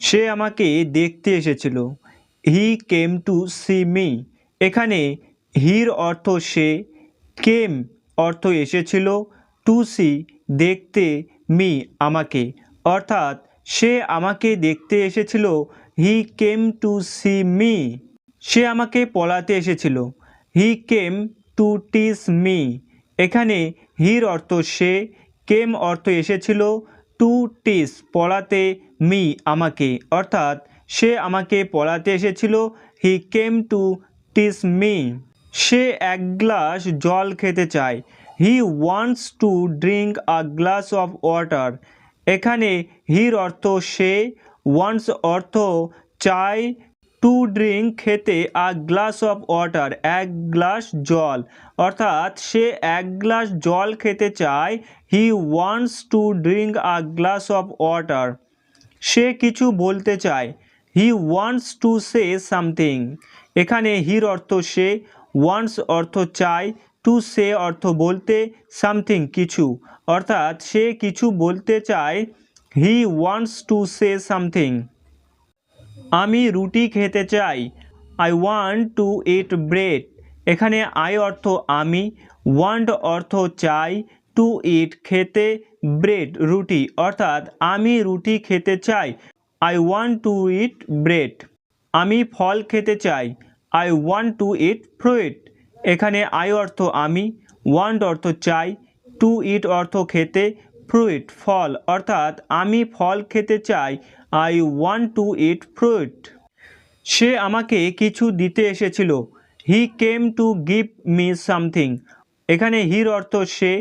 সে আমাকে দেখতে এসেছিল। He came to see me. এখানে হির অর্থ সে, কেম অর্থ এসেছিল টু সি, দেখতে মি আমাকে। অর্থাৎ সে আমাকে দেখতে এসেছিল, he came to see me. সে আমাকে পলাতে এসেছিল, হি কেম টু টিস মি। এখানে হির অর্থ সে, কেম অর্থ এসেছিল টু টিস পড়াতে মি আমাকে। অর্থাৎ, সে আমাকে পড়াতে এসেছিল। He came two টিস me. সে এক গ্লাস জল খেতে চায়। He wants to drink a glass of water. এখানে হির অর্থ সে, ওয়ান্টস অর্থ চায় টু ড্রিঙ্ক খেতে আ গ্লাস অফ ওয়াটার, এক গ্লাস জল। অর্থাৎ, সে এক গ্লাস জল খেতে চায়। He wants to drink a glass of water. সে কিছু বলতে চায়। He wants to say something এখানে হির অর্থ সে ওয়ান্টস অর্থ চায়। টু সে অর্থ বলতে সামথিং কিছু। অর্থাৎ সে কিছু বলতে চায়। He wants to say something আমি রুটি খেতে চাই। I want to eat bread এখানে আই অর্থ আমি ওয়ান্ট অর্থ চাই। টু ইট খেতে ব্রেড রুটি, অর্থাৎ আমি রুটি খেতে চাই। I want to eat bread আমি ফল খেতে চাই। I want to eat fruit এখানে আই অর্থ আমি ওয়ান্ট অর্থ চাই টু ইট অর্থ খেতে ফ্রুইট ফল, অর্থাৎ আমি ফল খেতে চাই। I want to eat fruit সে আমাকে কিছু দিতে এসেছিল। He came to give me something এখানে হির অর্থ সে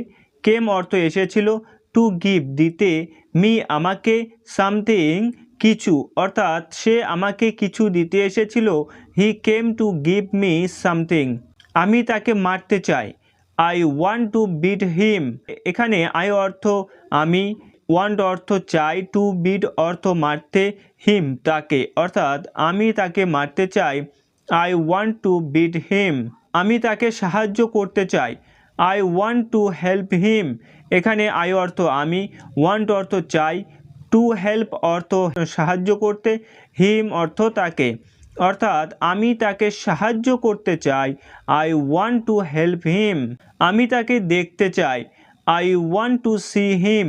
কেম অর্থ এসেছিল? টু গিভ দিতে, মি আমাকে সামথিং কিছু, অর্থাৎ সে আমাকে কিছু দিতে এসেছিল। He came to give me something. আমি তাকে মারতে চাই। I want to beat him. এখানে আই অর্থ আমি, ওয়ান্ট অর্থ চাই, টু বিট অর্থ মারতে হিম তাকে। অর্থাৎ আমি তাকে মারতে চাই। I want to beat him. আমি তাকে সাহায্য করতে চাই। I want to help him এখানে আই অর্থ আমি ওয়ান্ট অর্থ চাই টু হেল্প অর্থ সাহায্য করতে হিম অর্থ তাকে। অর্থাৎ আমি তাকে সাহায্য করতে চাই I want to help him আমি তাকে দেখতে চাই I want to see him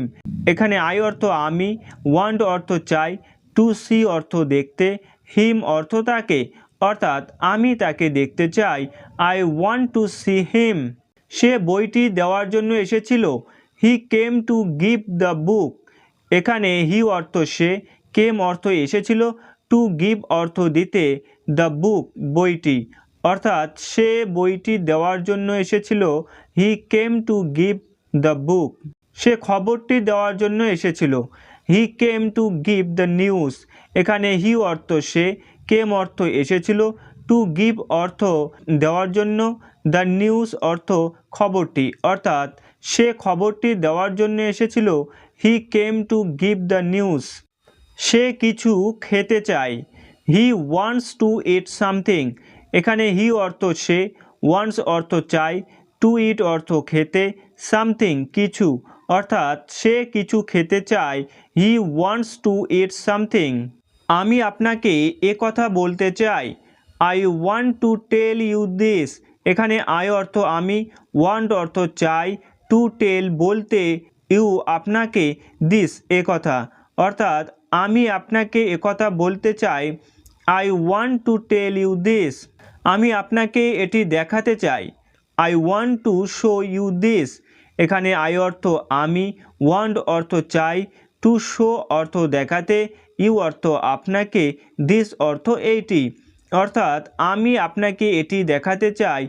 এখানে আই অর্থ আমি ওয়ান্ট অর্থ চাই টু সি অর্থ দেখতে হিম অর্থ তাকে। অর্থাৎ আমি তাকে দেখতে চাই I want to see him সে বইটি দেওয়ার জন্য এসেছিল। He came to give the book এখানে হি অর্থ সে কেম অর্থ এসেছিল। টু গিভ অর্থ দিতে দ্য বুক বইটি। অর্থাৎ সে বইটি দেওয়ার জন্য এসেছিল। He came to give the book সে খবরটি দেওয়ার জন্য এসেছিল। He came to give the news এখানে হি অর্থ সে কেম অর্থ এসেছিল। টু গিভ অর্থ দেওয়ার জন্য। দ্য নিউজ অর্থ খবরটি। অর্থাৎ, সে খবরটি দেওয়ার জন্য এসেছিল, he came to give the news. সে কিছু খেতে চায়। He wants to eat something. এখানে হি অর্থ সে, ওয়ান্টস অর্থ চায়, টু ইট অর্থ খেতে, সামথিং কিছু। অর্থাৎ, সে কিছু খেতে চায়, he wants to eat something. আমি আপনাকে এ কথা বলতে চাই। I want to tell you this. এখানে আই অর্থ আমি ওয়ান্ট অর্থ চাই টু টেল বলতে ইউ আপনাকে দিস এ কথা। অর্থাৎ আমি আপনাকে একথা বলতে চাই I want to tell you this আমি আপনাকে এটি দেখাতে চাই I want to show you this এখানে আই অর্থ আমি ওয়ান্ট অর্থ চাই টু শো অর্থ দেখাতে ইউ অর্থ আপনাকে দিস অর্থ এইটি। অর্থাৎ আমি আপনাকে এটি দেখাতে চাই।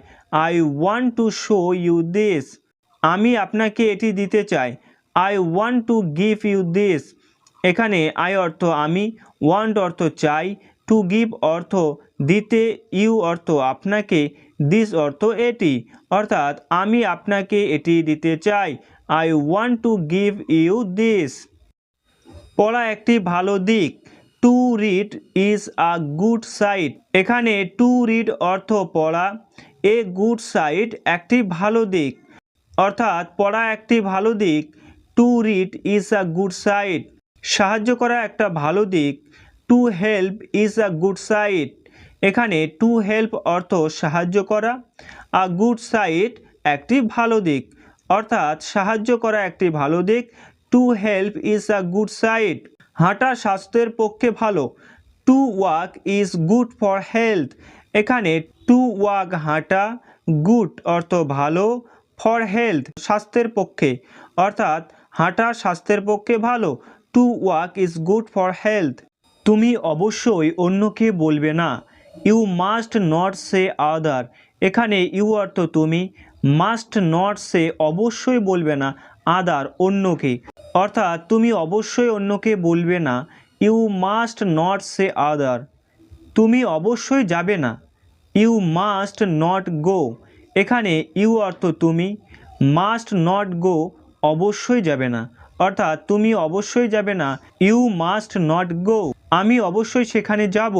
I want to show you this আমি আপনাকে এটি দিতে চাই। I want to give you this এখানে আই অর্থ আমি ওয়ান্ট অর্থ চাই টু গিভ অর্থ দিতে ইউ অর্থ আপনাকে দিস অর্থ এটি। অর্থাৎ আমি আপনাকে এটি দিতে চাই। I want to give you this পড়া একটি ভালো দিক। To read is a good site. এখানে টু রিড অর্থ পড়া, এ গুড সাইট একটি ভালো দিক। অর্থাৎ পড়া একটি ভালো দিক, to read is a good site. সাহায্য করা একটা ভালো দিক, to help is a good site. এখানে টু হেল্প অর্থ সাহায্য করা, আ গুড সাইট একটি ভালো দিক। অর্থাৎ সাহায্য করা একটি ভালো দিক, to help is a good site. হাঁটা স্বাস্থ্যের পক্ষে ভালো। To walk is good for health. এখানে টু ওয়াক হাঁটা গুড অর্থ ভালো ফর হেলথ, স্বাস্থ্যের পক্ষে। অর্থাৎ হাঁটা স্বাস্থ্যের পক্ষে ভালো, to walk is good for health. তুমি অবশ্যই অন্যকে বলবে না, you must not say other. এখানে ইউ অর্থ তুমি, মাস্ট নট সে অবশ্যই বলবে না আদার অন্যকে। অর্থাৎ তুমি অবশ্যই অন্যকে বলবে না you must not say other তুমি অবশ্যই যাবে না ইউ মাস্ট নট গো এখানে ইউ অর্থ তুমি মাস্ট নট গো অবশ্যই যাবে না, অর্থাৎ তুমি অবশ্যই যাবে না ইউ মাস্ট নট গো আমি অবশ্যই সেখানে যাব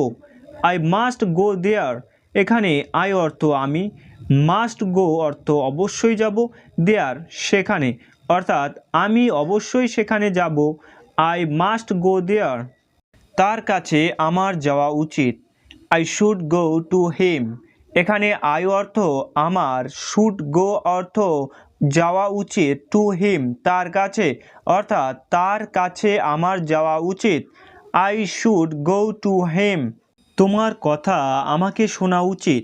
আই মাস্ট গো দেয়ার এখানে আই অর্থ আমি মাস্ট গো অর্থ অবশ্যই যাব দেয়ার সেখানে। অর্থাৎ আমি অবশ্যই সেখানে যাব। আই মাস্ট গো দেয়ার তার কাছে আমার যাওয়া উচিত। I should go to him এখানে আই অর্থ আমার। শুড গো অর্থ যাওয়া উচিত। টু হিম তার কাছে। অর্থাৎ তার কাছে আমার যাওয়া উচিত। I should go to him তোমার কথা আমাকে শোনা উচিত।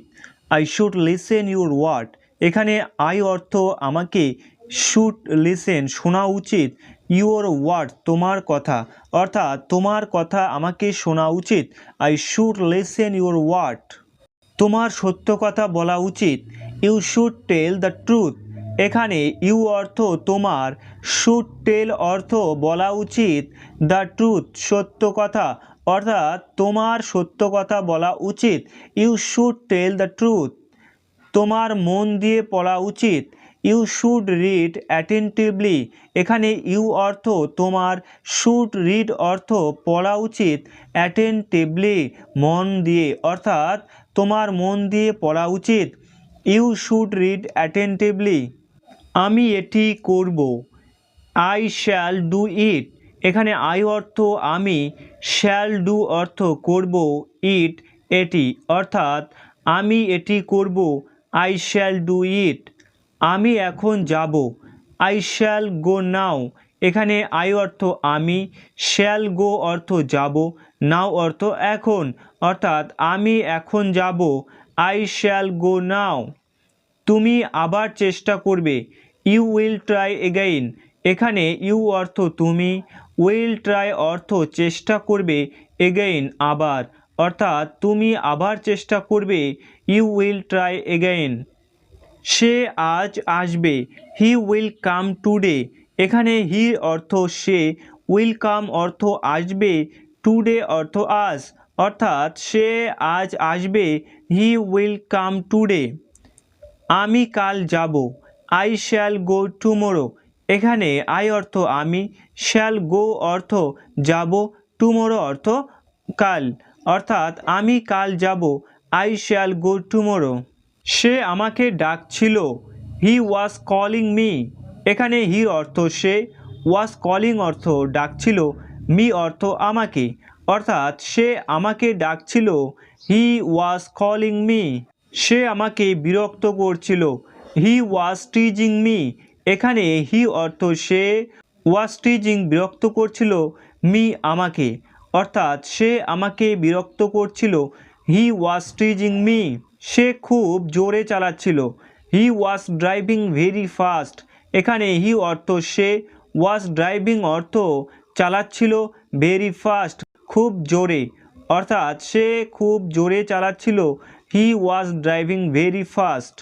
I should listen your word এখানে আই অর্থ আমাকে শুড লিসেন, শোনা উচিত ইউর ওয়ার্ড, তোমার কথা। অর্থাৎ, তোমার কথা আমাকে শোনা উচিত। I should listen your word. তোমার সত্য কথা বলা উচিত। You should tell the truth. এখানে, ইউ অর্থ তোমার। শুড টেল অর্থ বলা উচিত। দ্য ট্রুথ, সত্য কথা। অর্থাৎ, তোমার সত্য কথা বলা উচিত। You should tell the truth. তোমার মন দিয়ে পড়া উচিত। ইউ শুড রিড অ্যাটেন্টিভলি এখানে ইউ অর্থ তোমার। শুড রিড অর্থ পড়া উচিত। অ্যাটেন্টিভলি মন দিয়ে, অর্থাৎ তোমার মন দিয়ে পড়া উচিত। ইউ শুড রিড অ্যাটেন্টিভলি আমি এটি করব। আই শ্যাল ডু ইট এখানে আই অর্থ আমি। শ্যাল ডু অর্থ করব ইট এটি। অর্থাৎ আমি এটি করব। আই শ্যাল ডু ইট আমি এখন যাব। আই শ্যাল গো নাও এখানে আই অর্থ আমি শ্যাল গো অর্থ যাব নাও অর্থ এখন। অর্থাৎ আমি এখন যাব। আই শ্যাল গো নাও তুমি আবার চেষ্টা করবে। ইউ উইল ট্রাই এগেইন এখানে ইউ অর্থ তুমি উইল ট্রাই অর্থ চেষ্টা করবে এগেইন আবার। অর্থাৎ তুমি আবার চেষ্টা করবে। ইউ উইল ট্রাই এগেইন সে আজ আসবে। হি উইল কাম টুডে এখানে হি অর্থ সে উইল কাম অর্থ আসবে টুডে অর্থ আজ। অর্থাৎ সে আজ আসবে হি উইল কাম টুডে আমি কাল যাব আই শ্যাল গো টুমোরো এখানে আই অর্থ আমি শ্যাল গো অর্থ যাব টুমোরো অর্থ কাল। অর্থাৎ আমি কাল যাব আই শ্যাল গো টুমোরো সে আমাকে ডাকছিল হি ওয়াজ কলিং মি এখানে হি অর্থ সে ওয়াজ কলিং অর্থ ডাকছিল মি অর্থ আমাকে। অর্থাৎ সে আমাকে ডাকছিল হি ওয়াজ কলিং মি সে আমাকে বিরক্ত করছিল হি ওয়াজ টিজিং মি এখানে হি অর্থ সে ওয়াজ টিজিং বিরক্ত করছিল মি আমাকে। অর্থাৎ সে আমাকে বিরক্ত করছিল হি ওয়াজ টিজিং মি সে খুব জোরে চালাচ্ছিল। He was driving very fast এখানে হি অর্থ সে ওয়াজ ড্রাইভিং অর্থ চালাচ্ছিল ভেরি ফাস্ট খুব জোরে। অর্থাৎ সে খুব জোরে চালাচ্ছিল। He was driving very fast